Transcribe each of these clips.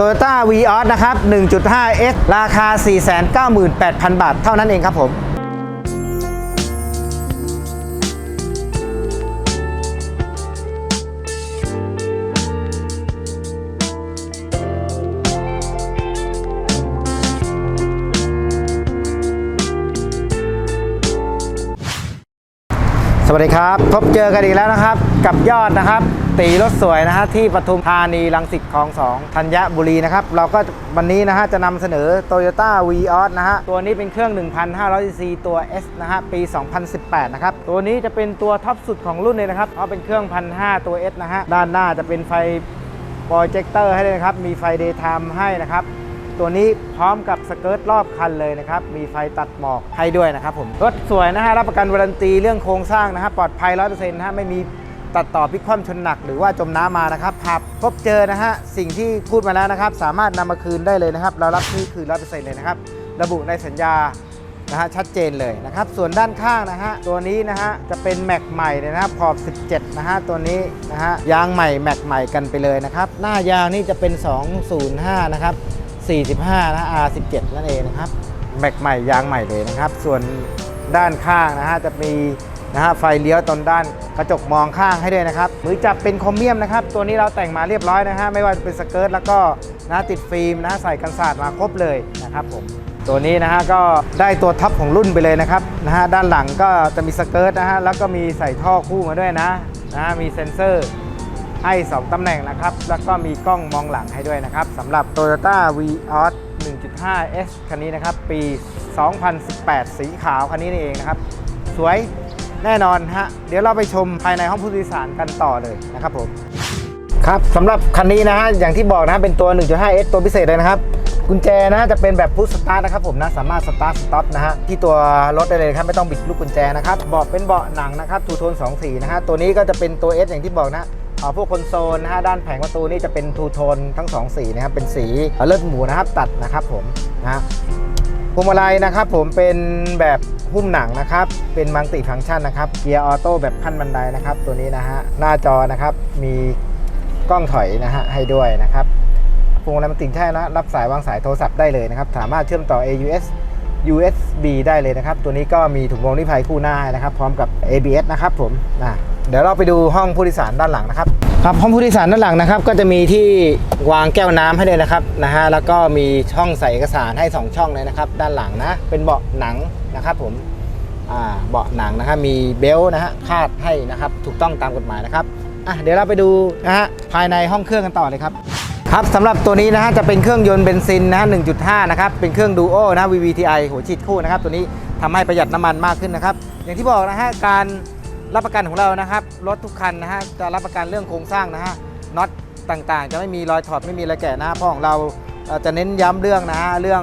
Toyota v ีออนะครับ 1.5 S ราคา 498,000 บาท เท่านั้นเองครับผมสวัสดีครับ พบเจอกันอีกแล้วนะครับ กับยอดนะครับ ตีรถสวยนะฮะที่ปทุมธานีรังสิตคลองสองธัญบุรีนะครับ เราก็วันนี้นะฮะจะนำเสนอ Toyota v ีออนะฮะตัวนี้เป็นเครื่อง 1,500 cc ตัว S นะฮะปี 2018 นะครับ ตัวนี้จะเป็นตัวท็อปสุดของรุ่นเลยนะครับเพราะเป็นเครื่อง 1,500 ตัว S นะฮะด้านหน้าจะเป็นไฟโปรเจคเตอร์ให้เลยนะครับ มีไฟ daytime ให้นะครับตัวนี้พร้อมกับสเกิร์ตรอบคันเลยนะครับ มีไฟตัดหมอกให้ด้วยนะครับผม รถสวยนะฮะ รับประกันวารันตีเรื่องโครงสร้างนะฮะ ปลอดภัย100%นะฮะ ไม่มี ตัดต่อพลิกคว่ำชนหนักหรือว่าจมน้ำมานะครับหากพบเจอนะฮะสิ่งที่พูดมาแล้วนะครับ สามารถนำมาคืนได้เลยนะครับ เรารับซื้อคืน100%เลยนะครับ ระบุในสัญญานะฮะชัดเจนเลยนะครับ ส่วนด้านข้างนะฮะตัวนี้นะฮะจะเป็นแม็กใหม่เลยนะครับขอบ 17 นะฮะตัวนี้นะฮะยางใหม่แม็กใหม่กันไปเลยนะครับ หน้ายางนี่จะเป็น 205 นะครับ 45 นะ R17 นั่นเองนะครับแม็กใหม่ยางใหม่เลยนะครับ ส่วนด้านข้างนะฮะจะมี นะฮะไฟเลี้ยวตอนด้านกระจกมองข้างให้ด้วยนะครับมือจับเป็นคอมเมียมนะครับ ตัวนี้เราแต่งมาเรียบร้อยนะฮะไม่ว่าจะเป็นสเกิร์ตแล้วก็นะติดฟิล์มนะใส่กันศาสตร์มาครบเลยนะครับผมตัวนี้นะฮะก็ได้ตัวท็อปของรุ่นไปเลยนะครับนะฮะด้านหลังก็จะมีสเกิร์ตนะฮะแล้วก็มีใส่ท่อคู่มาด้วยนะนะฮะมีเซ็นเซอร์ให้ 2ตำแหน่งนะครับ แล้วก็มีกล้องมองหลังให้ด้วยนะครับสำหรับ Toyota v o s 1.5 S คันนี้นะครับ ปี 2018 สีขาวคันนี้นี่เองนะครับ สวย แน่นอนฮะ เดี๋ยวเราไปชมภายในห้องผู้โดยสารกันต่อเลยนะครับผม ครับสำหรับคันนี้นะฮะ อย่างที่บอกนะฮะเป็นตัว 1.5S ตัวพิเศษเลยนะครับ กุญแจนะฮะจะเป็นแบบพุชสตาร์ทนะครับผมนะสามารถสตาร์ทสต็อปนะฮะที่ตัวรถได้เลยครับไม่ต้องบิดลูกกุญแจนะครับเบาะเป็นเบาะหนังนะครับทูโทน2สีนะฮะตัวนี้ก็จะเป็นตัว S อย่างที่บอกนะเอาพวกคอนโซลนะฮะด้านแผงประตูนี่จะเป็นทูโทนทั้ง 2 สีนะครับเป็นสีเลือดหมูนะครับตัดนะครับผมนะฮะ วงมาลัยนะครับผมเป็นแบบหุ้มหนังนะครับ เป็นมัลติฟังก์ชันนะครับเกียร์ออโต้แบบขั้นบันไดนะครับ ตัวนี้นะฮะหน้าจอนะครับมีกล้องถอยนะฮะให้ด้วยนะครับพวงมาลัยมันติดใช่นะรับสายวางสายโทรศัพท์ได้เลยนะครับ สามารถเชื่อมต่อ AUS USB ได้เลยนะครับ ตัวนี้ก็มีถุงลมนิรภัยคู่หน้านะครับ พร้อมกับ ABS นะครับผมนะเดี๋ยวเราไปดูห้องผู้โดยสารด้านหลังนะครับ ครับห้องผู้โดยสารด้านหลังนะครับ ก็จะมีที่วางแก้วน้ำให้เลยนะครับนะฮะแล้วก็มีช่องใส่เอกสารให้ 2 ช่องเลยนะครับ ด้านหลังนะ เป็นเบาะหนังนะครับ ผมอ่าเบาะหนังนะครับมีเบลต์นะฮะคาดให้นะครับ ถูกต้องตามกฎหมายนะครับอะเดี๋ยวเราไปดูนะฮะภายในห้องเครื่องกันต่อเลยครับครับสำหรับตัวนี้นะฮะจะเป็นเครื่องยนต์เบนซินนะฮะ1.5 นะครับ เป็นเครื่องดูโอนะ VVTi หัวฉีดคู่นะครับ ตัวนี้ทำให้ประหยัดน้ำมันมากขึ้นนะครับ อย่างที่บอกนะฮะการ รับประกันของเรานะครับ รถทุกคันนะฮะจะรับประกันเรื่องโครงสร้างนะฮะน็อตต่างๆ จะไม่มีรอยถอดไม่มีอะไรแกะนะฮะพราะของเราจะเน้นย้ำเรื่องนะฮะเรื่อง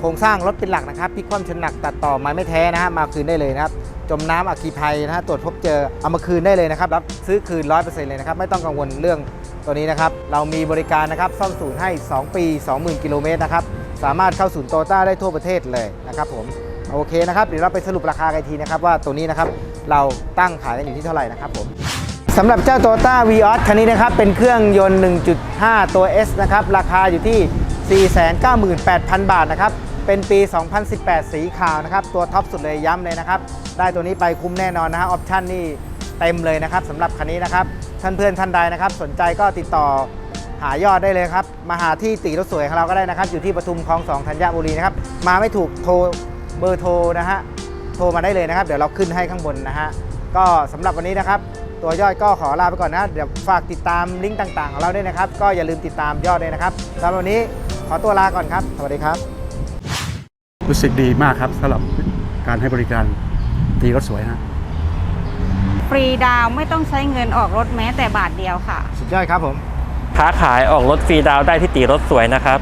โครงสร้างรถเป็นหลักนะครับพลิกคว่ำชนหนักตัดต่อไม้ไม่แท้นะฮะมาคืนได้เลยนะครับจมน้ำอัคคีภัยนะฮะตรวจพบเจอเอามาคืนได้เลยนะครับรับซื้อคืน 100%เลยนะครับไม่ต้องกังวลเรื่องตัวนี้นะครับเรามีบริการนะครับซ่อมศูนย์ให้ 2 ปี 20,000 กิโลเมตรนะครับสามารถเข้าศูนย์โตต้าได้ทั่วประเทศเลยนะครับผม โอเคนะครับเดี๋ยวเราไปสรุปราคากันทีนะครับว่าตัวนี้นะครับเราตั้งขายกันอยู่ที่เท่าไหร่นะครับผมสำหรับเจ้า Toyota v ีออคันนี้นะครับเป็นเครื่องยนต์ 1.5 ตัว S นะครับราคาอยู่ที่ 498,000 บาทนะครับเป็นปี 2018 สีขาวนะครับตัวท็อปสุดเลยย้ำเลยนะครับได้ตัวนี้ไปคุ้มแน่นอนนะฮะออปชั่นนี่เต็มเลยนะครับสำหรับคันนี้นะครับท่านเพื่อนท่านใดนะครับ สนใจก็ติดต่อหายอดได้เลยครับ มาหาที่ตีรถสวยของเราก็ได้นะครับ อยู่ที่ปทุมคลองสองธัญบุรีนะครับ มาไม่ถูกโทร เบอร์โทรนะฮะโทรมาได้เลยนะครับ เดี๋ยวเราขึ้นให้ข้างบนนะฮะก็สำหรับวันนี้นะครับ ตัวยอดก็ขอลาไปก่อนนะเดี๋ยวฝากติดตามลิงก์ต่างๆของเราด้วยนะครับ ก็อย่าลืมติดตามยอดด้วยนะครับสำหรับวันนี้ขอตัวลาก่อนครับ สวัสดีครับ รู้สึกดีมากครับสำหรับการให้บริการตีรถสวยฮะฟรีดาวน์ไม่ต้องใช้เงินออกรถแม้แต่บาทเดียวค่ะ สุดยอดครับผม ค้าขายออกรถฟรีดาวน์ได้ที่ตีรถสวยนะครับ